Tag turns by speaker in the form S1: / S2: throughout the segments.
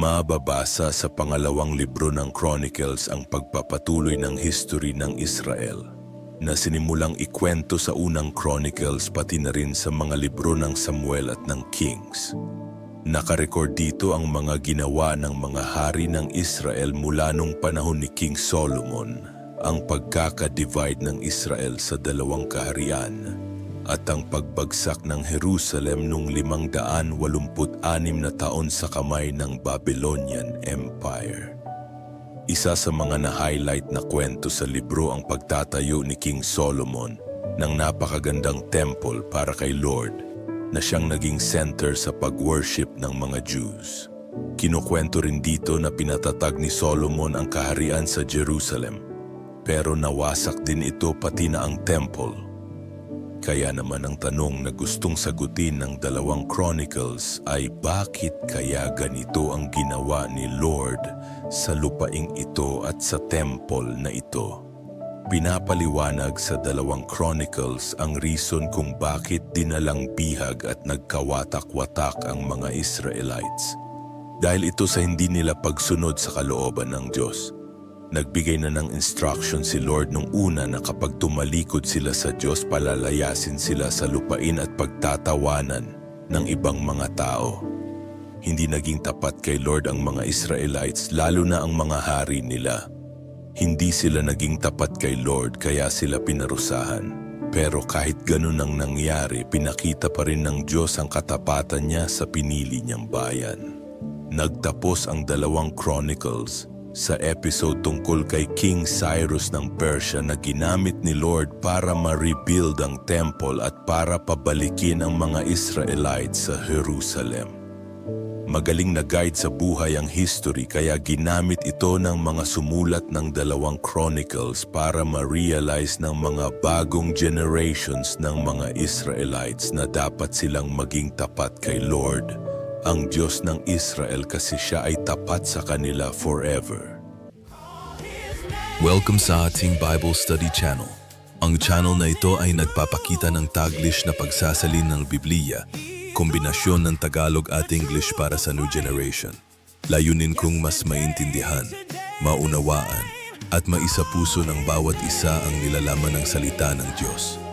S1: Mababasa sa pangalawang libro ng Chronicles ang pagpapatuloy ng history ng Israel na sinimulang ikwento sa unang Chronicles pati na rin sa mga libro ng Samuel at ng Kings. Nakarecord dito ang mga ginawa ng mga hari ng Israel mula nung panahon ni King Solomon, ang pagkaka-divide ng Israel sa dalawang kaharian, at ang pagbagsak ng Jerusalem noong 586 na taon sa kamay ng Babylonian Empire. Isa sa mga na-highlight na kwento sa libro ang pagtatayo ni King Solomon ng napakagandang temple para kay Lord na siyang naging center sa pag-worship ng mga Jews. Kinukwento rin dito na pinatatag ni Solomon ang kaharian sa Jerusalem, pero nawasak din ito pati na ang temple. Kaya naman ang tanong na gustong sagutin ng dalawang chronicles ay bakit kaya ganito ang ginawa ni Lord sa lupaing ito at sa temple na ito? Pinapaliwanag sa dalawang chronicles ang reason kung bakit dinalang bihag at nagkawatak-watak ang mga Israelites. Dahil ito sa hindi nila pagsunod sa kalooban ng Diyos. Nagbigay na ng instruction si Lord nung una na kapag tumalikod sila sa Diyos palalayasin sila sa lupain at pagtatawanan ng ibang mga tao. Hindi naging tapat kay Lord ang mga Israelites lalo na ang mga hari nila. Hindi sila naging tapat kay Lord kaya sila pinarusahan. Pero kahit ganun ang nangyari, pinakita pa rin ng Diyos ang katapatan niya sa pinili niyang bayan. Nagtapos ang dalawang Chronicles sa episode tungkol kay King Cyrus ng Persia na ginamit ni Lord para ma-rebuild ang temple at para pabalikin ang mga Israelites sa Jerusalem. Magaling na guide sa buhay ang history kaya ginamit ito ng mga sumulat ng dalawang chronicles para ma-realize ng mga bagong generations ng mga Israelites na dapat silang maging tapat kay Lord, ang Diyos ng Israel kasi siya ay tapat sa kanila forever.
S2: Welcome sa ating Bible Study Channel. Ang channel na ito ay nagpapakita ng Taglish na pagsasalin ng Biblia, kombinasyon ng Tagalog at English para sa new generation. Layunin kong mas maintindihan, maunawaan, at maisapuso ng bawat isa ang nilalaman ng salita ng Diyos.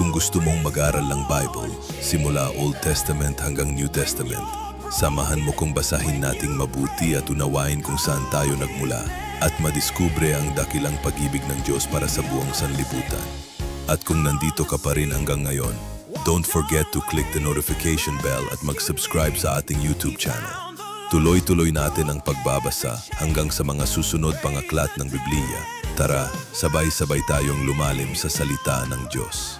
S2: Kung gusto mong mag-aral ng Bible, simula Old Testament hanggang New Testament, samahan mo kong basahin nating mabuti at unawain kung saan tayo nagmula at madiskubre ang dakilang pag-ibig ng Diyos para sa buong sanlibutan. At kung nandito ka pa rin hanggang ngayon, don't forget to click the notification bell at mag-subscribe sa ating YouTube channel. Tuloy-tuloy natin ang pagbabasa hanggang sa mga susunod pang aklat ng Biblia. Tara, sabay-sabay tayong lumalim sa salita ng Diyos.